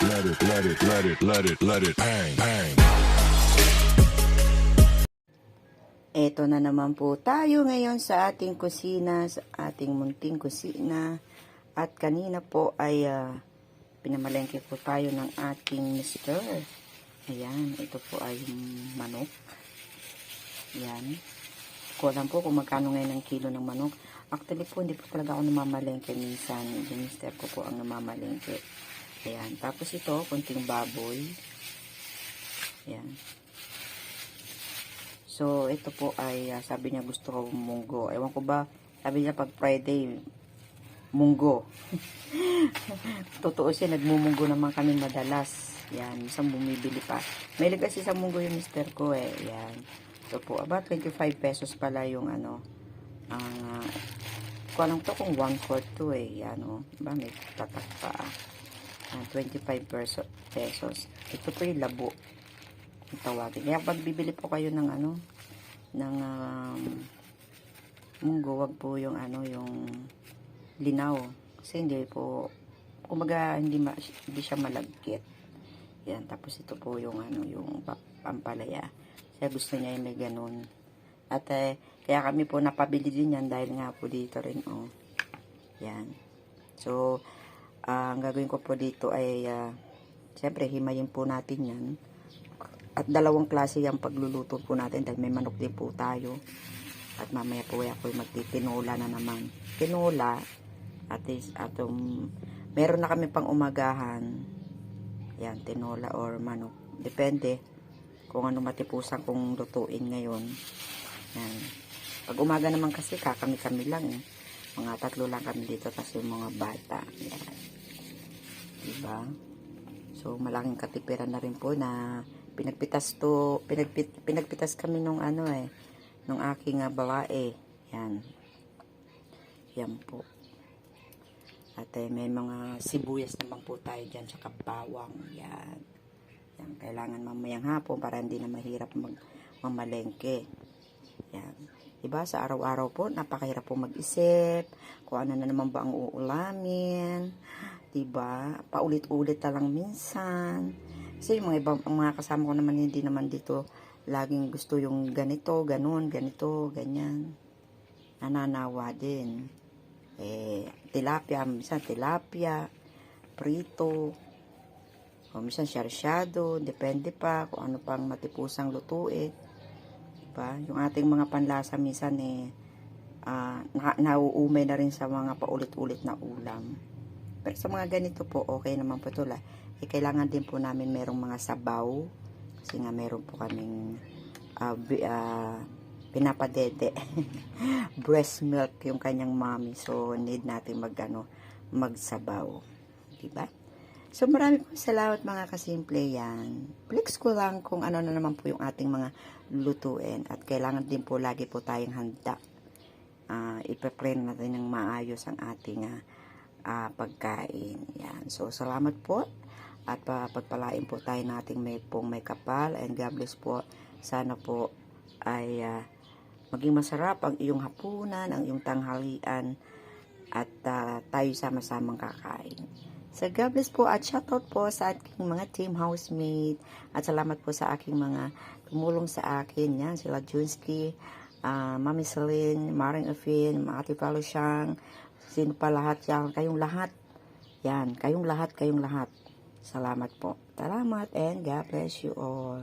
let it, let it, let it, let it, let it bang, bang. Eto na naman po tayo ngayon sa ating kusina, sa ating munting kusina. At kanina po ay ah, pinamalengke po tayo ng ating mister. Ayan, ito po ay manok. Ayan. Ko alam po kung magkano ngayon ang kilo ng manok. Actually po, hindi po talaga ako namamalengke minsan. Yung mister ko po ang namamalengke. Ayan. Tapos ito, kunting baboy. Ayan. So, ito po ay, ah, sabi niya gusto ko munggo. Ewan ko ba, sabi niya pag Friday, munggo. Totoo siya, nagmumunggo naman kami madalas. Yan, isang bumibili pa. May kasi sa munggo yung mister ko eh. Yan. So po, about 25 pesos pala yung ano, ang, uh, ko alam to kung 1 quart to eh. Yan o, ba may tatak pa ah. Yan, 25 peso, pesos. Ito po yung labo ang tawagin. Kaya pag bibili po kayo ng ano, ng um, munggo, wag po yung ano, yung linaw. Kasi hindi po, kumbaga hindi, ma, hindi siya malagkit. Yan, tapos ito po yung ano, yung pa- pampalaya. Kaya gusto niya yung may ganun. At eh, kaya kami po napabili din yan dahil nga po dito rin, oh. Yan. So, ah, ang gagawin ko po dito ay, uh, siyempre, himayin po natin yan. At dalawang klase yung pagluluto po natin dahil may manok din po tayo. At mamaya po ako magtitinola na naman. Tinola, at is, atong, meron na kami pang umagahan. Yan, tinola or manok. Depende kung ano matipusan kong lutuin ngayon. Yan. Pag umaga naman kasi kakami-kami lang eh. Mga tatlo lang kami dito yung mga bata. Yan. Diba? So, malaking katipiran na rin po na pinagpitas to, pinagpit, pinagpitas kami nung ano eh, nung aking uh, babae. Yan. Yan po. At eh, may mga sibuyas naman po tayo dyan, tsaka bawang. Yan. Yan. Kailangan mamayang hapon para hindi na mahirap mag, mamalengke. Yan. Diba, sa araw-araw po, napakahirap po mag-isip, kung ano na naman ba ang uulamin, diba, paulit-ulit na lang minsan. Kasi yung mga ang mga kasama ko naman hindi naman dito laging gusto yung ganito, ganun, ganito, ganyan. Nananawa din. Eh, tilapia, minsan tilapia, prito, o minsan syarsyado, depende pa kung ano pang matipusang lutuin. Diba? Yung ating mga panlasa minsan eh, ah, na, nauumay na rin sa mga paulit-ulit na ulam. Pero sa mga ganito po, okay naman po ito. Eh, kailangan din po namin merong mga sabaw. Kasi nga meron po kaming ah, bi- ah, pinapadede. Breast milk yung kanyang mommy. So, need natin mag, ano, magsabaw. Diba? So, marami po salamat mga kasimple yan. Flex ko lang kung ano na naman po yung ating mga lutuin. At kailangan din po lagi po tayong handa. Uh, ipe-plan natin ng maayos ang ating ah, ah, pagkain. Yan. So, salamat po. At pa, pagpalain po tayo nating may pong may kapal. And God bless po. Sana po ay ah, maging masarap ang iyong hapunan, ang iyong tanghalian. At ah, tayo sama-samang kakain. So, God bless po at shoutout po sa aking mga team housemate. At salamat po sa aking mga tumulong sa akin. Yan, sila Junski, ah, Mami Celine, Maring Afin, Palo Siyang, sino pa lahat yan, kayong lahat. Yan, kayong lahat, kayong lahat. Salamat po. Salamat and God bless you all.